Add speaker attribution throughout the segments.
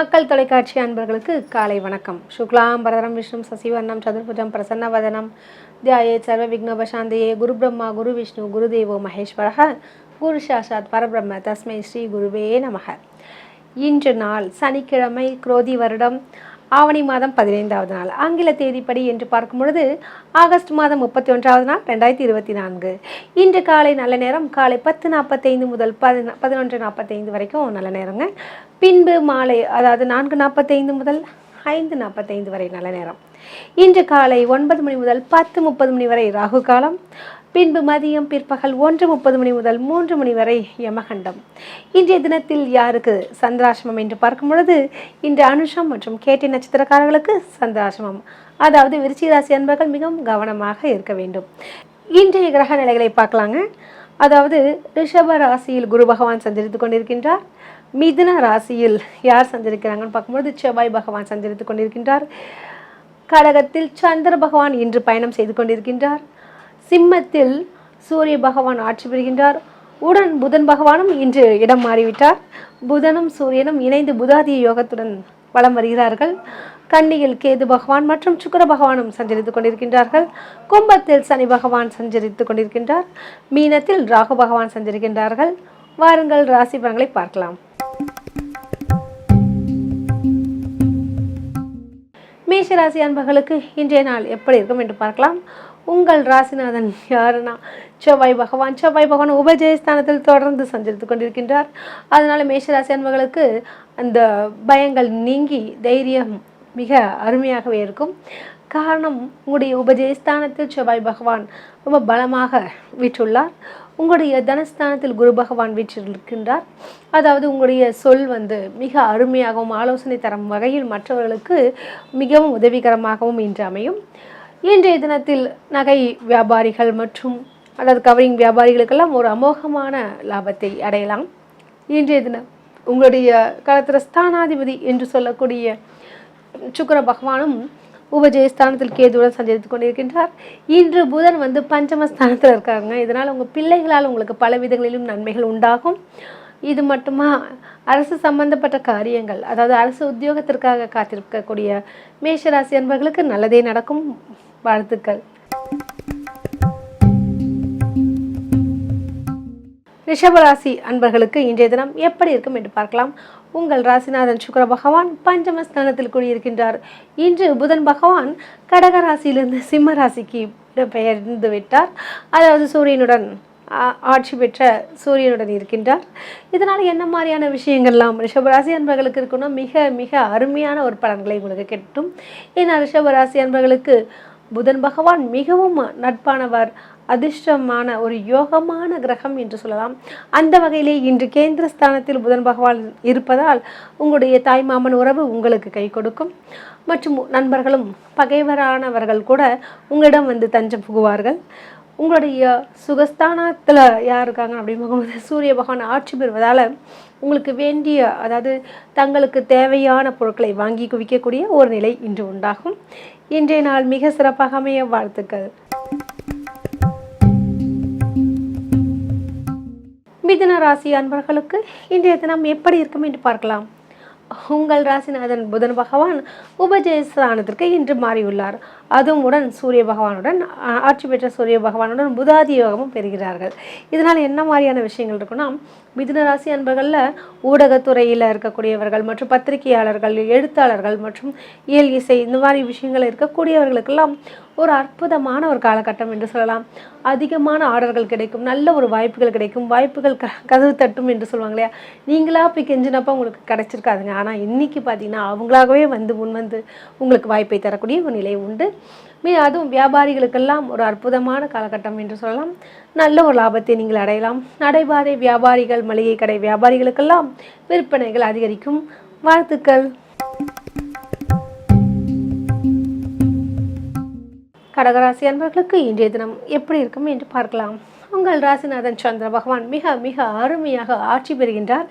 Speaker 1: மக்கள் தொலைக்காட்சி அன்பர்களுக்கு காலை வணக்கம். சுக்லாம் பரதரம் விஷ்ணு சசிவர்ணம் சதுர்புஜம் பிரசன்னவதனம் தியாயே சர்வ விக்னோபசாந்தையே குரு பிரம்மா குரு விஷ்ணு குருதேவோ மகேஸ்வரக குரு சாஷாத் பரபிரம்ம தஸ்மை ஸ்ரீ குருவே நமக. இன்று நாள் சனிக்கிழமை குரோதி வருடம். ஆவணி மாதம் பதினைந்தாவது நாள் ஆங்கில தேதிப்படி என்று பார்க்கும் பொழுது ஆகஸ்ட் மாதம் முப்பத்தி ஒன்றாவது நாள் ரெண்டாயிரத்தி இருபத்தி நான்கு. இன்று காலை நல்ல நேரம் காலை பத்து நாற்பத்தைந்து முதல் பதினா பதினொன்று நாற்பத்தைந்து வரைக்கும் நல்ல நேரங்க. பின்பு மாலை அதாவது நான்கு நாற்பத்தைந்து முதல் ஐந்து நாற்பத்தைந்து வரை நல்ல நேரம். இன்று காலை ஒன்பது மணி முதல் பத்து முப்பது மணி வரை ராகு காலம் பின்பு மதியம் பிற்பகல் ஒன்று முப்பது மணி முதல் மூன்று மணி வரை யமகண்டம். இன்றைய தினத்தில் யாருக்கு சந்திராசிரமம் என்று பார்க்கும் பொழுது இன்று அனுஷம் மற்றும் கேட்டி நட்சத்திரக்காரர்களுக்கு சந்திராசிரமம். அதாவது விருச்சி ராசி அன்பர்கள் மிகவும் கவனமாக இருக்க வேண்டும். இன்றைய கிரக நிலைகளை பார்க்கலாங்க. அதாவது ரிஷப ராசியில் குரு பகவான் சஞ்சரித்து கொண்டிருக்கின்றார். மிதுன ராசியில் யார் சஞ்சரிக்கிறாங்கன்னு பார்க்கும்பொழுது செவ்வாய் பகவான் சஞ்சரித்து கொண்டிருக்கின்றார். கடகத்தில் சந்திர பகவான் இன்று பயணம் செய்து கொண்டிருக்கின்றார். சிம்மத்தில் சூரிய பகவான் ஆட்சி பெறுகின்றார் உடன் புதன் பகவானும் இன்று இடம் மாறிவிட்டார். புதனும் சூரியனும் இணைந்து புதாதிய யோகத்துடன் வலம் வருகிறார்கள். கன்னியில் கேது பகவான் மற்றும் சுக்கர பகவானும் சஞ்சரித்துக் கொண்டிருக்கின்றார்கள். கும்பத்தில் சனி பகவான் சஞ்சரித்துக் கொண்டிருக்கின்றார். மீனத்தில் ராகு பகவான் சஞ்சரிக்கின்றார்கள். வாருங்கள் ராசி பலன்களை பார்க்கலாம். மேஷ ராசி அன்பர்களுக்கு இன்றைய நாள் எப்படி இருக்கும் என்று பார்க்கலாம். உங்கள் ராசிநாதன் யாருன்னா? செவ்வாய் பகவான். செவ்வாய் பகவான் உபஜயஸ்தானத்தில் தொடர்ந்து சஞ்சரித்து கொண்டிருக்கின்றார். அதனால மேஷராசி அன்பர்களுக்கு அந்த பயங்கள் நீங்கி தைரியம் மிக அருமையாகவே இருக்கும். காரணம் உங்களுடைய உபஜயஸ்தானத்தில் செவ்வாய் பகவான் ரொம்ப பலமாக வீற்றுள்ளார் உங்களுடைய தனஸ்தானத்தில் குரு பகவான் வீற்றிருக்கின்றார். அதாவது உங்களுடைய சொல் வந்து மிக அருமையாகவும் ஆலோசனை தரும் வகையில் மற்றவர்களுக்கு மிகவும் உதவிகரமாகவும் இன்று அமையும். இன்றைய தினத்தில் நகை வியாபாரிகள் மற்றும் அல்லது கவரிங் வியாபாரிகளுக்கெல்லாம் ஒரு அமோகமான லாபத்தை அடையலாம். இன்றைய தினம் உங்களுடைய காலத்தில் ஸ்தானாதிபதி என்று சொல்லக்கூடிய சுக்கிர பகவானும் உபஜயஸ்தானத்தில் கேதுவுடன் சஞ்சரித்து கொண்டிருக்கின்றார். இன்று புதன் வந்து பஞ்சமஸ்தானத்தில் இருக்காங்க இதனால் உங்கள் பிள்ளைகளால் உங்களுக்கு பல விதங்களிலும் நன்மைகள் உண்டாகும். இது மட்டுமா அரசு சம்பந்தப்பட்ட காரியங்கள் அதாவது அரசு உத்தியோகத்திற்காக காத்திருக்கக்கூடிய மேஷராசி அன்பர்களுக்கு நல்லதே நடக்கும். வாழ்த்துக்கள். ரிஷபராசி அன்பர்களுக்கு இன்றைய தினம் எப்படி இருக்கும் என்று பார்க்கலாம். உங்கள் ராசிநாதன் சுக்கர பகவான் பஞ்சமஸ்தானத்தில் கூடியிருக்கின்றார். இன்று புதன் பகவான் கடக ராசியிலிருந்து சிம்ம ராசிக்கு பெயர்ந்து விட்டார். அதாவது சூரியனுடன் ஆ- ஆட்சி பெற்ற சூரியனுடன் இருக்கின்றார். இதனால் என்ன மாதிரியான விஷயங்கள்லாம் ரிஷபராசி அன்பர்களுக்கு இருக்குன்னா மிக மிக அருமையான ஒரு பலன்களை உங்களுக்கு கிட்டும். ஏன்னா ரிஷபராசி அன்பர்களுக்கு புதன் பகவான் மிகவும் நட்பானவர் அதிர்ஷ்டமான ஒரு யோகமான கிரகம் என்று சொல்லலாம். அந்த வகையிலே இன்று கேந்திர ஸ்தானத்தில் புதன் பகவான் இருப்பதால் உங்களுடைய தாய்மாமன் உறவு உங்களுக்கு கை கொடுக்கும். மற்றும் நண்பர்களும் பகைவரானவர்கள் கூட உங்களிடம் வந்து தஞ்சம் புகுவார்கள். உங்களுடைய சுகஸ்தானத்தில் யார் இருக்காங்க அப்படின்னு சூரிய பகவான் ஆட்சி பெறுவதால் உங்களுக்கு வேண்டிய அதாவது தங்களுக்கு தேவையான பொருட்களை வாங்கி குவிக்கக்கூடிய ஒரு நிலை இன்று உண்டாகும். இன்றைய நாள் மிக சிறப்பாக அமைய வாழ்த்துக்கள். மிதுன ராசி அன்பர்களுக்கு இன்றைய தினம் எப்படி இருக்கும் என்று பார்க்கலாம். உங்கள் ராசிநாதன் புதன் பகவான் உபஜயஸ்தானத்திற்கு இன்று மாறியுள்ளார். அதுவும் உடன் சூரிய பகவானுடன் ஆட்சி பெற்ற சூரிய பகவானுடன் புதாதி யோகமும் பெறுகிறார்கள். இதனால் என்ன மாதிரியான விஷயங்கள் இருக்குன்னா மிதுன ராசி அன்பர்களில் ஊடகத்துறையில் இருக்கக்கூடியவர்கள் மற்றும் பத்திரிகையாளர்கள் எழுத்தாளர்கள் மற்றும் இயல் இசை இந்த மாதிரி விஷயங்கள் இருக்கக்கூடியவர்களுக்கெல்லாம் ஒரு அற்புதமான ஒரு காலகட்டம் என்று சொல்லலாம். அதிகமான ஆர்டர்கள் கிடைக்கும் நல்ல ஒரு வாய்ப்புகள் கிடைக்கும். வாய்ப்புகள் க கதவு தட்டும் என்று சொல்லுவாங்க இல்லையா? நீங்களா போய் கெஞ்சினப்போ உங்களுக்கு கிடைச்சிருக்காதுங்க. ஆனால் இன்றைக்கி பார்த்தீங்கன்னா அவங்களாகவே வந்து முன் வந்து உங்களுக்கு வாய்ப்பை தரக்கூடிய ஒரு நிலை உண்டு. மீ அதுவும் வியாபாரிகளுக்கெல்லாம் ஒரு அற்புதமான காலகட்டம் என்று சொல்லலாம். நல்ல ஒரு லாபத்தை நீங்கள் அடையலாம். நடைபாதை வியாபாரிகள் மளிகை கடை வியாபாரிகளுக்கெல்லாம் விற்பனைகள் அதிகரிக்கும். வாழ்த்துக்கள். கடகராசி அன்பர்களுக்கு இன்றைய தினம் எப்படி இருக்கும் என்று பார்க்கலாம். உங்கள் ராசிநாதன் சந்திர பகவான் மிக மிக அருமையாக ஆட்சி பெறுகின்றார்.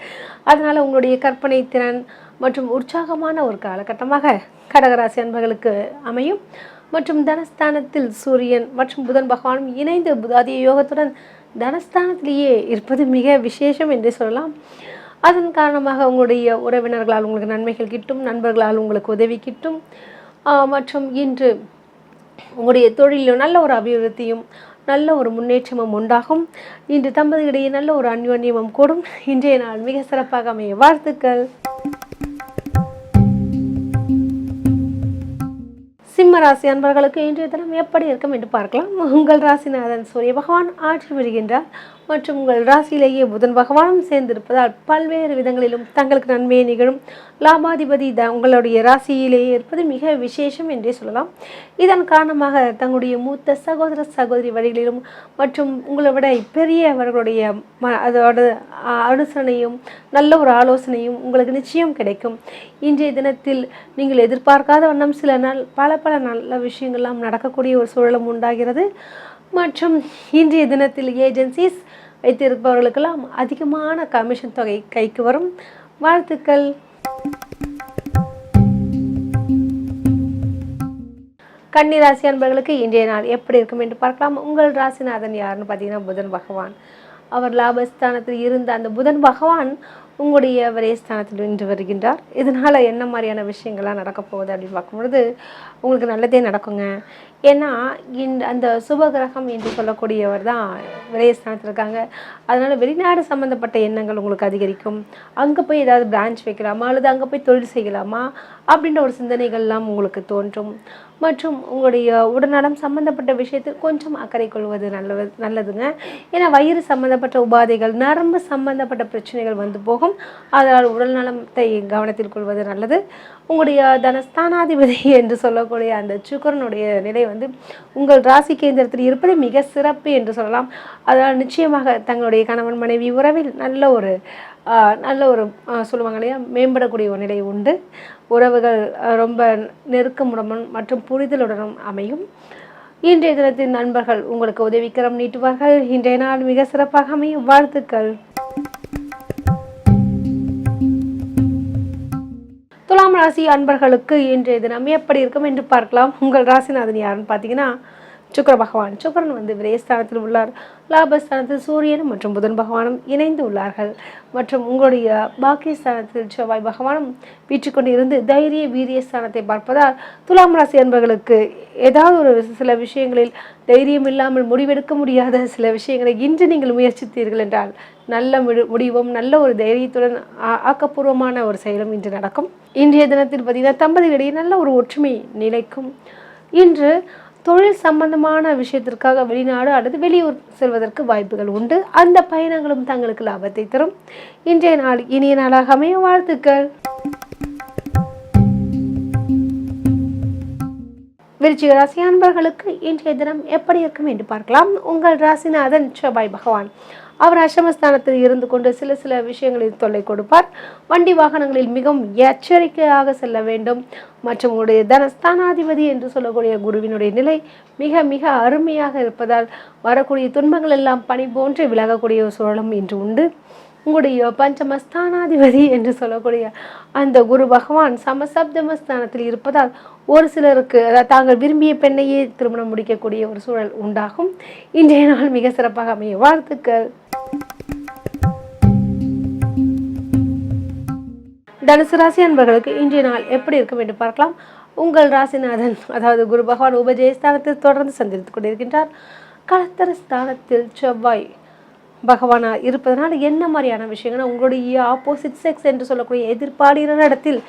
Speaker 1: அதனால் உங்களுடைய கற்பனை திறன் மற்றும் உற்சாகமான ஒரு காலகட்டமாக கடகராசி அன்பர்களுக்கு அமையும். மற்றும் தனஸ்தானத்தில் சூரியன் மற்றும் புதன் பகவானும் இணைந்து புதாதிய யோகத்துடன் தனஸ்தானத்திலேயே இருப்பது மிக விசேஷம் என்று சொல்லலாம். அதன் காரணமாக உங்களுடைய உறவினர்களால் உங்களுக்கு நன்மைகள் கிட்டும் நண்பர்களால் உங்களுக்கு உதவி கிட்டும். மற்றும் இன்று உங்களுடைய தொழிலில் நல்ல ஒரு அபிவிருத்தியும் நல்ல ஒரு முன்னேற்றமும் உண்டாகும். இன்று தம்பதியிடையே நல்ல ஒரு அந்யோன்யமும் கூடும். இன்றைய நாள் மிக சிறப்பாக அமைய வாழ்த்துக்கள். ராசி அன்பர்களுக்கு இன்றைய தினம் எப்படி இருக்கும் என்று பார்க்கலாம். உங்கள் ராசிநாதன் சூரிய பகவான் ஆட்சி வருகின்றார் மற்றும் உங்கள் ராசியிலேயே புதன் பகவானும் சேர்ந்திருப்பதால் பல்வேறு விதங்களிலும் தங்களுக்கு நன்மையை நிகழும். லாபாதிபதி த உங்களுடைய ராசியிலேயே இருப்பது மிக விசேஷம் என்றே சொல்லலாம். இதன் காரணமாக தங்களுடைய மூத்த சகோதர சகோதரி வழிகளிலும் மற்றும் உங்களை விட பெரியவர்களுடைய ம அதோட அனுசரணையும் நல்ல ஒரு ஆலோசனையும் உங்களுக்கு நிச்சயம் கிடைக்கும். இன்றைய தினத்தில் நீங்கள் எதிர்பார்க்காத வண்ணம் சில நாள் பல பல நல்ல விஷயங்கள்லாம் நடக்கக்கூடிய ஒரு சூழலும் உண்டாகிறது. மற்றும் இன்றைய தினத்தில் ஏஜென்சிஸ் வைத்திருப்பவர்களுக்கெல்லாம் அதிகமான கமிஷன் தொகை கைக்கு வரும். வாழ்த்துக்கள். கன்னி ராசி அன்பர்களுக்கு இன்றைய நாள் எப்படி இருக்கும் என்று பார்க்கலாம். உங்கள் ராசிநாதன் யாருன்னு பார்த்தீங்கன்னா புதன் பகவான். அவர் லாபஸ்தானத்தில் இருந்த அந்த புதன் பகவான் உங்களுடைய வரைய ஸ்தானத்தில் நின்று வருகின்றார். இதனால் என்ன மாதிரியான விஷயங்கள்லாம் நடக்க போகுது அப்படின்னு பார்க்கும்பொழுது உங்களுக்கு நல்லதே நடக்குங்க. ஏன்னா இந்த அந்த சுபகிரகம் என்று சொல்லக்கூடியவர் தான் விரயஸ்தானத்தில் இருக்காங்க. அதனால் வெளிநாடு சம்மந்தப்பட்ட எண்ணங்கள் உங்களுக்கு அதிகரிக்கும். அங்கே போய் ஏதாவது பிரான்ச் வைக்கலாமா? அல்லது அங்கே போய் தொழில் செய்யலாமா? அப்படின்ற ஒரு சிந்தனைகள்லாம் உங்களுக்கு தோன்றும். மற்றும் உங்களுடைய உடல்நலம் சம்மந்தப்பட்ட விஷயத்தில் கொஞ்சம் அக்கறை கொள்வது நல்லது நல்லதுங்க. ஏன்னா வயிறு சம்மந்தப்பட்ட உபாதைகள் நரம்பு சம்மந்தப்பட்ட பிரச்சனைகள் வந்து போகும். அதனால் உடல்நலத்தை கவனத்தில் கொள்வது நல்லது. உங்களுடைய தனஸ்தானாதிபதி என்று சொல்லக்கூடிய அந்த சுக்கரனுடைய நிலை வந்து உங்கள் ராசி கேந்திரத்தில் இருப்பது மிக சிறப்பு என்று சொல்லலாம். அதனால் நிச்சயமாக தங்களுடைய கணவன் மனைவி உறவில் நல்ல ஒரு நல்ல ஒரு சொல்லுவாங்க இல்லையா? மேம்படக்கூடிய ஒரு நிலை உண்டு. உறவுகள் ரொம்ப நெருக்கமுடனும் மற்றும் புரிதலுடனும் அமையும். இன்றைய தினத்தின் நண்பர்கள் உங்களுக்கு உதவிக்கரம் நீட்டுவார்கள். இன்றைய நாள் மிக சிறப்பாக அமையும். வாழ்த்துக்கள். ராசி அன்பர்களுக்கு இன்றைய தினம் எப்படி இருக்கும் என்று பார்க்கலாம். உங்கள் ராசிநாதன் யாருன்னு பார்த்தீங்கன்னா சுக்கர பகவான் சுக்கரன் வந்து விரயஸ்தானத்தில் உள்ளார். லாபஸ்தானத்தில் சூரியன் மற்றும் புதன் பகவானும் இணைந்து உள்ளார்கள். மற்றும் உங்களுடைய பாக்கியஸ்தானத்தில் செவ்வாய் பகவானும் வீற்றுக்கொண்டு இருந்து தைரிய வீரியஸ்தானத்தை பார்ப்பதால் துலாம் ராசி என்பவர்களுக்கு ஏதாவது ஒரு சில விஷயங்களில் தைரியம் இல்லாமல் முடிவெடுக்க முடியாத சில விஷயங்களை இன்று நீங்கள் முயற்சித்தீர்கள் என்றால் நல்ல முடி- முடிவும் நல்ல ஒரு தைரியத்துடன் ஆ- ஆக்கப்பூர்வமான ஒரு செயலும் இன்று நடக்கும். இன்றைய தினத்தில் பார்த்தீங்கன்னா தம்பதிகளிடையே நல்ல ஒரு ஒற்றுமை நிலைக்கும். இன்று தொழில் சம்பந்தமான விஷயத்திற்காக வெளிநாடு அல்லது வெளியூர் செல்வதற்கு வாய்ப்புகள் உண்டு. அந்த பயணங்களும் தங்களுக்கு லாபத்தை தரும். இன்றைய நாள் இனிய நாளாக அமைய வாழ்த்துக்கள். விருச்சிக ராசி அன்பர்களுக்கு இன்றைய தினம் எப்படி இருக்கும் என்று பார்க்கலாம். உங்கள் ராசிநாதன் செவ்வாய் பகவான். அவர் அஷ்டமஸ்தானத்தில் இருந்து கொண்டு சில சில விஷயங்களில் தொல்லை கொடுப்பார். வண்டி வாகனங்களில் மிகவும் எச்சரிக்கையாக செல்ல வேண்டும். மற்றும் உங்களுடைய தனஸ்தானாதிபதி என்று சொல்லக்கூடிய குருவினுடைய நிலை மிக மிக அருமையாக இருப்பதால் வரக்கூடிய துன்பங்கள் எல்லாம் பனி போன்று விலகக்கூடிய ஒரு சூழலும் இன்று உண்டு. உங்களுடைய பஞ்சமஸ்தானாதிபதி என்று சொல்லக்கூடிய அந்த குரு பகவான் சமசப்தமஸ்தானத்தில் இருப்பதால் ஒரு சிலருக்கு அதாவது தாங்கள் விரும்பிய பெண்ணையே திருமணம் முடிக்கக்கூடிய ஒரு சூழல் உண்டாகும். இன்றைய நாள் மிக சிறப்பாக அமைய வாழ்த்துக்கள். தனுசு ராசி அன்பர்களுக்கு இன்றைய நாள் எப்படி இருக்கும் என்று பார்க்கலாம். உங்கள் ராசிநாதன் அதாவது குரு பகவான் உபஜயஸ்தானத்தில் தொடர்ந்து சந்தித்துக் கொண்டிருக்கின்றார். கலத்தர ஸ்தானத்தில் செவ்வாய் பகவானா இருப்பதனால் என்ன மாதிரியான விஷயங்கள்னா உங்களுடைய ஆப்போசிட் செக்ஸ் என்று சொல்லக்கூடிய எதிர்ப்பாளிகளிடத்தில்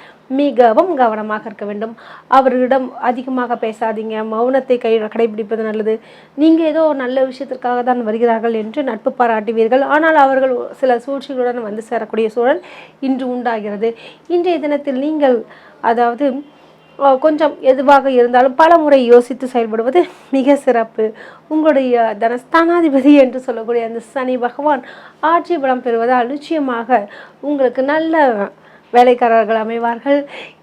Speaker 1: மிகவும் கவனமாக இருக்க வேண்டும். அவர்களிடம் அதிகமாக பேசாதீங்க. மௌனத்தை கை கடைபிடிப்பது நல்லது. நீங்கள் ஏதோ ஒரு நல்ல விஷயத்திற்காக தான் வருகிறார்கள் என்று நட்பு பாராட்டுவீர்கள். ஆனால் அவர்கள் சில சூழ்ச்சிகளுடன் வந்து சேரக்கூடிய சூழல் இன்று உண்டாகிறது. இன்றைய தினத்தில் நீங்கள் அதாவது கொஞ்சம் எதுவாக இருந்தாலும் பல முறை யோசித்து செயல்படுவது மிக சிறப்பு. உங்களுடைய தனஸ்தானாதிபதி என்று சொல்லக்கூடிய அந்த சனி பகவான் ஆட்சி பலம் பெறுவதால் நிச்சயமாக உங்களுக்கு நல்ல வேலைக்காரர்கள் அமைவார்கள்.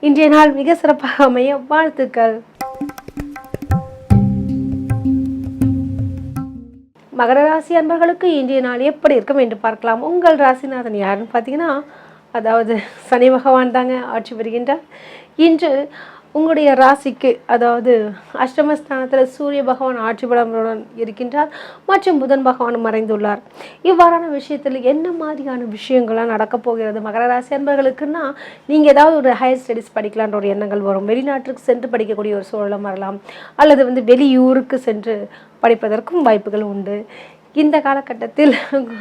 Speaker 1: இன்றைய நாள் மிக சிறப்பாக அமைய வாழ்த்துக்கள். மகர ராசி அன்பர்களுக்கு இன்றைய நாள் எப்படி இருக்கும் என்று பார்க்கலாம். உங்கள் ராசிநாதன் யாருன்னு பார்த்தீங்கன்னா அதாவது சனி பகவான் தாங்க ஆட்சி பெறுகின்றார் இன்று உங்களுடைய ராசிக்கு அதாவது அஷ்டமஸ்தானத்தில் சூரிய பகவான் ஆட்சி இருக்கின்றார் மற்றும் புதன் பகவான் மறைந்துள்ளார். இவ்வாறான விஷயத்தில் என்ன மாதிரியான விஷயங்கள்லாம் நடக்கப் போகிறது? மகர ராசி அன்பர்களுக்குன்னா நீங்கள் ஏதாவது ஒரு ஹையர் ஸ்டடீஸ் படிக்கலான்ற ஒரு எண்ணங்கள் வரும். வெளிநாட்டுக்கு சென்று படிக்கக்கூடிய ஒரு சூழலும் வரலாம். அல்லது வந்து வெளியூருக்கு சென்று படிப்பதற்கும் வாய்ப்புகள் உண்டு. இந்த காலகட்டத்தில்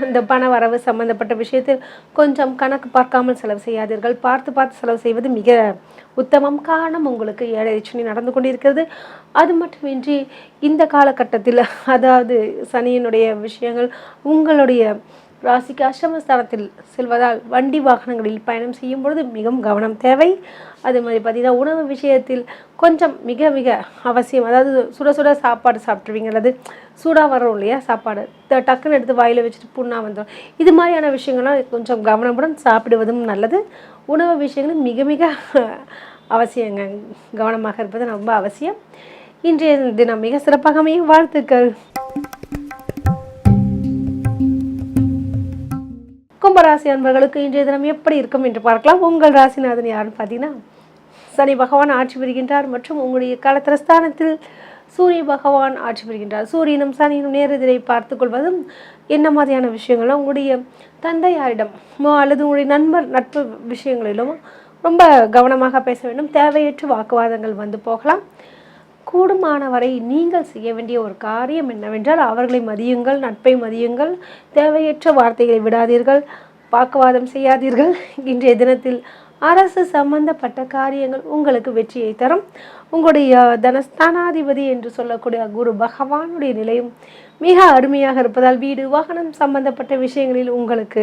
Speaker 1: இந்த பண வரவு சம்பந்தப்பட்ட விஷயத்தில் கொஞ்சம் கணக்கு பார்க்காமல் செலவு செய்யாதீர்கள். பார்த்து பார்த்து செலவு செய்வது மிக உத்தமம். காரணம் உங்களுக்கு ஏழை சனி நடந்து கொண்டிருக்கிறது. அது மட்டுமின்றி இந்த காலகட்டத்தில் அதாவது சனியினுடைய விஷயங்கள் உங்களுடைய ராசிக்கு அஷ்டமஸ்தானத்தில் செல்வதால் வண்டி வாகனங்களில் பயணம் செய்யும் பொழுது மிகவும் கவனம் தேவை. அதே மாதிரி பார்த்தீங்கன்னா உணவு விஷயத்தில் கொஞ்சம் மிக மிக அவசியம். அதாவது சுட சுட சாப்பாடு சாப்பிட்ருவீங்க அல்லது சூடாக வரும் இல்லையா சாப்பாடு. த- டக்குன்னு எடுத்து வாயில் வச்சுட்டு புண்ணா வந்துடும் இது மாதிரியான விஷயங்கள்லாம் கொஞ்சம் கவனமுடன் சாப்பிடுவதும் நல்லது. உணவு விஷயங்களும் மிக மிக அவசியங்க. கவனமாக இருப்பது ரொம்ப அவசியம். இன்றைய தினம் மிக சிறப்பாக அமையும். வாழ்த்துக்கள். கும்பராசி அன்பர்களுக்கு இன்றைய தினம் எப்படி இருக்கும் என்று பார்க்கலாம். உங்கள் ராசிநாதன் யாருன்னு பார்த்தீங்கன்னா சனி பகவான் ஆட்சி புரிகின்றார் மற்றும் உங்களுடைய கலத்திரஸ்தானத்தில் சூரிய பகவான் ஆட்சி புரிகின்றார். சூரியனும் சனியும் நேரெதிரை பார்த்து கொள்வதும் என்ன மாதிரியான விஷயங்களும் உங்களுடைய தந்தையாரிடம் அல்லது உங்களுடைய நண்பர் நட்பு விஷயங்களிலும் ரொம்ப கவனமாக பேச வேண்டும். தேவையற்ற வாக்குவாதங்கள் வந்து போகலாம். கூடுமான வரை நீங்கள் செய்ய வேண்டிய ஒரு காரியம் என்னவென்றால் அவர்களை மதியுங்கள் நட்பை மதியுங்கள் தேவையற்ற வார்த்தைகளை விடாதீர்கள் வாக்குவாதம் செய்யாதீர்கள். இன்றைய தினத்தில் அரசு சம்பந்தப்பட்ட காரியங்கள் உங்களுக்கு வெற்றியை தரும். உங்களுடைய தனஸ்தானாதிபதி என்று சொல்லக்கூடிய குரு பகவானுடைய நிலையும் மிக அருமையாக இருப்பதால் வீடு வாகனம் சம்பந்தப்பட்ட விஷயங்களில் உங்களுக்கு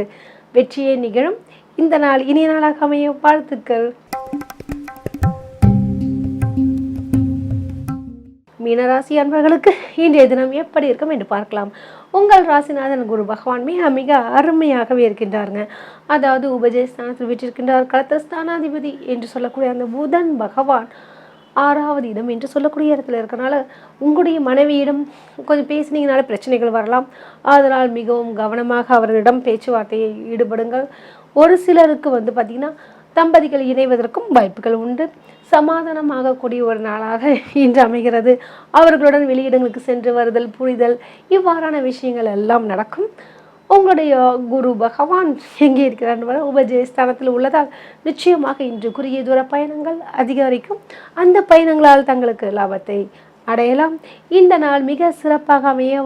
Speaker 1: வெற்றியே நிகழும். இந்த நாள் இனிய நாளாக அமைய வாழ்த்துக்கள். மீனராசி அன்பர்களுக்கு இன்றைய தினம் எப்படி இருக்கும் என்று பார்க்கலாம். உங்கள் ராசிநாதன் குரு பகவான் மிக மிக அருமையாகவே இருக்கின்றாருங்க. அதாவது உபஜயஸ்தானத்தில் வீற்றிருக்கின்றார் களத்தஸ்தானாதிபதி என்று சொல்லக்கூடிய அந்த புதன் பகவான் ஆறாவது இடம் என்று சொல்லக்கூடிய இடத்துல இருக்கனால உங்களுடைய மனைவியிடம் கொஞ்சம் பேசினீங்கனால பிரச்சனைகள் வரலாம். அதனால் மிகவும் கவனமாக அவர்களிடம் பேச்சுவார்த்தையை ஈடுபடுங்கள். ஒரு சிலருக்கு வந்து பார்த்திங்கன்னா தம்பதிகள் இணைவதற்கும் வாய்ப்புகள் உண்டு. சமாதானமாகக்கூடிய ஒரு நாளாக இன்று அமைகிறது. அவர்களுடன் வெளியிடங்களுக்கு சென்று வருதல் புரிதல் இவ்வாறான விஷயங்கள் எல்லாம் நடக்கும். உங்களுடைய குரு பகவான் எங்கே இருக்கிறார் உபஜயஸ்தானத்தில் உள்ளதால் நிச்சயமாக இன்று குறுகிய தூர பயணங்கள் அதிகரிக்கும். அந்த பயணங்களால் தங்களுக்கு லாபத்தை அடையலாம். இந்த நாள் மிக சிறப்பாக அமைய